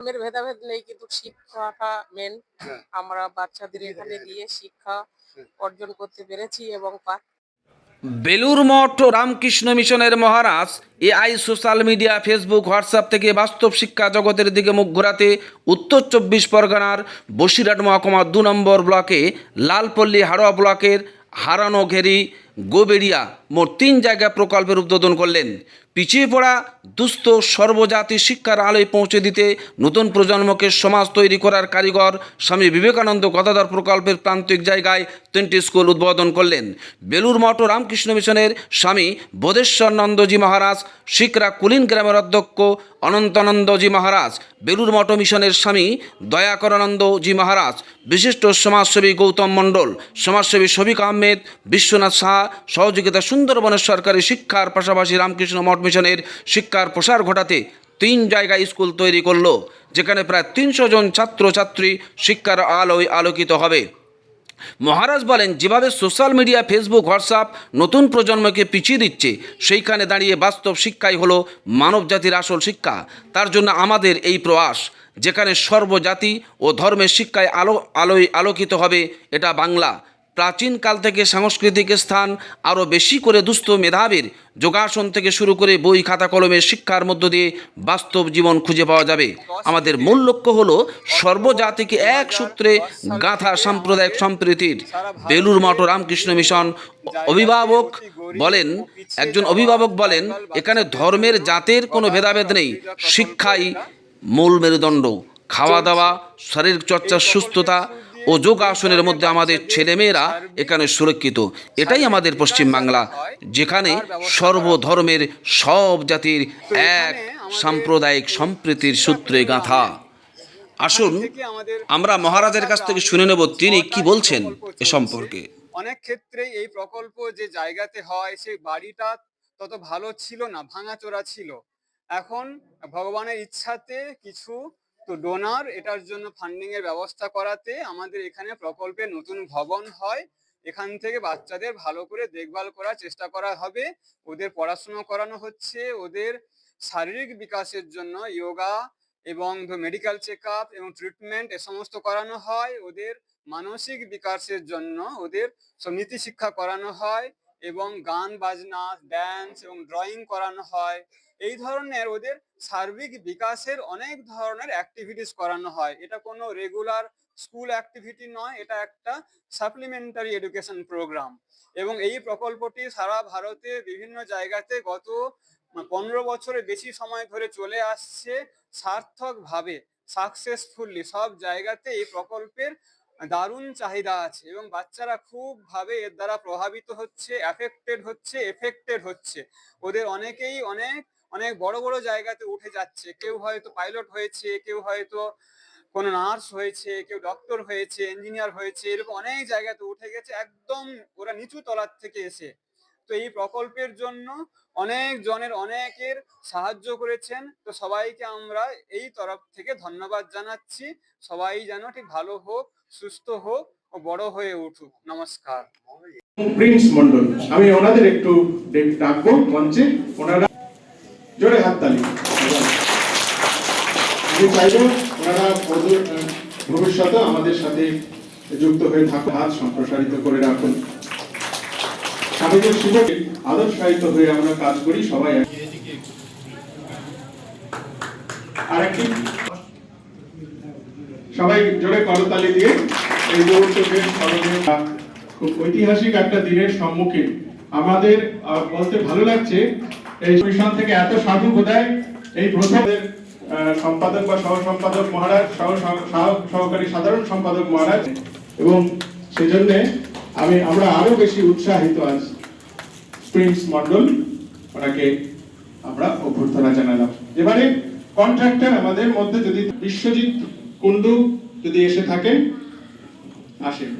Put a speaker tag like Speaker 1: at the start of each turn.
Speaker 1: ধর্মের ভেদাভেদ নেই কিন্তু শিক্ষাটা মেন
Speaker 2: হ্যাঁ।
Speaker 1: আমরা বাচ্চাদের এখানে দিয়ে শিক্ষা অর্জন করতে পেরেছি এবং
Speaker 3: বেলুর মঠ রামকৃষ্ণ মিশনের Maharaj AI social media Facebook WhatsApp থেকে বাস্তব শিক্ষা জগতের দিকে মুখ ঘোরাতে উত্তর চব্বিশ পরগনার বসিরহাট মহকুমা দু নম্বর ব্লকে লালপল্লী হাড়োয়া ব্লকের হারানো ঘেরি গোবেরিয়া। মোট তিন জায়গায় প্রকল্পের উদ্বোধন করলেন। পিছিয়ে পড়া দুস্থ সর্বজাতি শিক্ষার আলোয় পৌঁছে দিতে নতুন প্রজন্মকে সমাজ তৈরি করার কারিগর স্বামী বিবেকানন্দ গদাধর প্রকল্পের প্রান্তিক জায়গায় তিনটি স্কুল উদ্বোধন করলেন। বেলুর মঠ রামকৃষ্ণ মিশনের স্বামী বোধেশ্বর নন্দজি মহারাজ শিকরা কুলিন গ্রামের অধ্যক্ষ অনন্তানন্দজি মহারাজ, বেলুর মঠ মিশনের স্বামী দয়াকরানন্দজি মহারাজ, বিশিষ্ট সমাজসেবী গৌতম মণ্ডল, সমাজসেবী শফিক আহমেদ, বিশ্বনাথ সাহা, সহযোগিতা সুন্দরবনের সরকারি শিক্ষার পাশাপাশি রামকৃষ্ণ মঠ মিশনের শিক্ষার প্রসার ঘটাতে তিন জায়গায় স্কুল তৈরি করল, যেখানে প্রায় তিনশো জন ছাত্রছাত্রী শিক্ষার আলোয় আলোকিত হবে। মহারাজ বলেন, যেভাবে সোশ্যাল মিডিয়া, ফেসবুক, হোয়াটসঅ্যাপ নতুন প্রজন্মকে পিছিয়ে দিচ্ছে, সেইখানে দাঁড়িয়ে বাস্তব শিক্ষাই হলো মানবজাতির আসল শিক্ষা। তার জন্য আমাদের এই প্রয়াস, যেখানে সর্বজাতি ও ধর্মের শিক্ষায় আলো, আলোয় আলোকিত হবে, এটা বাংলা। প্রাচীনকাল থেকে সাংস্কৃতিক স্থান আরও বেশি করে দুস্থ মেধাবীর যোগাসন থেকে শুরু করে বই খাতা কলমের শিক্ষার মধ্য দিয়ে বাস্তব জীবন খুঁজে পাওয়া যাবে। আমাদের মূল লক্ষ্য হলো সর্বজাতিকে এক সূত্রে গাঁথা সাম্প্রদায়িক সম্প্রীতির। বেলুর মঠ রামকৃষ্ণ মিশন অভিভাবক বলেন, একজন অভিভাবক বলেন, এখানে ধর্মের, জাতের কোনো ভেদাভেদ নেই, শিক্ষাই মূল মেরুদণ্ড। খাওয়া দাওয়া শরীর চর্চার সুস্থতা ও যোগাসনের মধ্যে আমাদের ছেলেমেয়েরা এখানে সুরক্ষিত। এটাই আমাদের পশ্চিম বাংলা যেখানে সর্বধর্মের সব জাতির এক সাম্প্রদায়িক সম্প্রীতির সূত্রে গাঁথা। আসুন, আমরা মহারাজের কাছ থেকে শুনে নেব তিনি কি বলছেন এ সম্পর্কে।
Speaker 2: অনেক ক্ষেত্রে এই প্রকল্প যে জায়গাতে হয়, সেই বাড়িটা তত ভালো ছিল না, ভাঙাচোরা ছিল। এখন ভগবানের ইচ্ছাতে কিছু তো ডোনার এটার জন্য ফান্ডিং এর ব্যবস্থা করাতে আমাদের এখানে প্রকল্পে নতুন ভবন হয়। এখান থেকে বাচ্চাদের ভালো করে দেখভাল করার চেষ্টা করা হবে। ওদের পড়াশুনো করানো হচ্ছে। ওদের শারীরিক বিকাশের জন্য যোগা এবং মেডিকেল চেক আপ এবং ট্রিটমেন্ট এ সমস্ত করানো হয়। ওদের মানসিক বিকাশের জন্য ওদের সব নীতি শিক্ষা করানো হয় এবং গান, বাজনা ড্যান্স এবং ড্রয়িং করানো হয়। এই ধরনের ওদের সার্বিক বিকাশের অনেক ধরনের অ্যাক্টিভিটিস করানো হয়। এটা কোনো রেগুলার স্কুল অ্যাক্টিভিটি নয়, এটা একটা সাপ্লিমেন্টারি এডুকেশন প্রোগ্রাম এবং এই প্রকল্পটি সারা ভারতে বিভিন্ন জায়গাতে গত পনেরো বছরের বেশি সময় ধরে চলে আসছে সার্থকভাবে সাকসেসফুলি সব জায়গাতে এই প্রকল্পের দারুণ চাহিদা আছে এবং বাচ্চারা খুব ভাবে এর দ্বারা প্রভাবিত হচ্ছে অ্যাফেক্টেড হচ্ছে এফেক্টেড হচ্ছে। ওদের অনেকেই অনেক অনেক বড় বড় জায়গাতে উঠে যাচ্ছে। কেউ হয়তো পাইলট হয়েছে, কেউ হয়তো কোনো নার্স হয়েছে, কেউ ডক্টর হয়েছে ইঞ্জিনিয়ার হয়েছে, এরকম অনেক জায়গাতে উঠে গেছে, একদম ওরা নিচু তলার থেকে এসে। তো এই প্রকল্পের জন্য অনেক জনের অনেকের সাহায্য করেছেন। তো সবাইকে আমরা এই তরফ থেকে ধন্যবাদ জানাচ্ছি। সবাই যেন ঠিক ভালো হোক, সুস্থ হোক ও বড় হয়ে উঠুক। নমস্কার।
Speaker 4: প্রিন্স মন্ডল আমি ওনাদের একটু ডেক- ডাকবো মঞ্চে। ওনারা জোরে হাততালি আমি চাইব ওনারা ভবিষ্যতে আমাদের সাথে যুক্ত হয়ে থাকুন, হাত সম্প্রসারিত করে রাখুন। স্বামীদের শিক্ষকে আদর্শায়িত হয়ে আমরা কাজ করি, সবাই এক- আরেকটি। সবাই জোরে করতালি দিয়ে। এই মুহূর্তকে স্মরণীয় খুব ঐতিহাসিক একটা দিনের সম্মুখীন। আমাদের বলতে ভালো লাগছে এই মিশন থেকে এত সাধু বোধহয় এই প্রথম সম্পাদক বা সহ সম্পাদক মহারাজ, সহ, সহ- সহ- সহকারী সাধারণ সম্পাদক মহারাজ এবং সেজন্য আমি, আমরা আরও বেশি উৎসাহিত আজ প্রিন্স মন্ডল ওনাকে আমরা অভ্যর্থনা জানালাম। এবারে কন্ট্রাক্টর আমাদের মধ্যে যদি বিশ্বজিৎ কুন্ডু যদি এসে থাকেন, আসেন।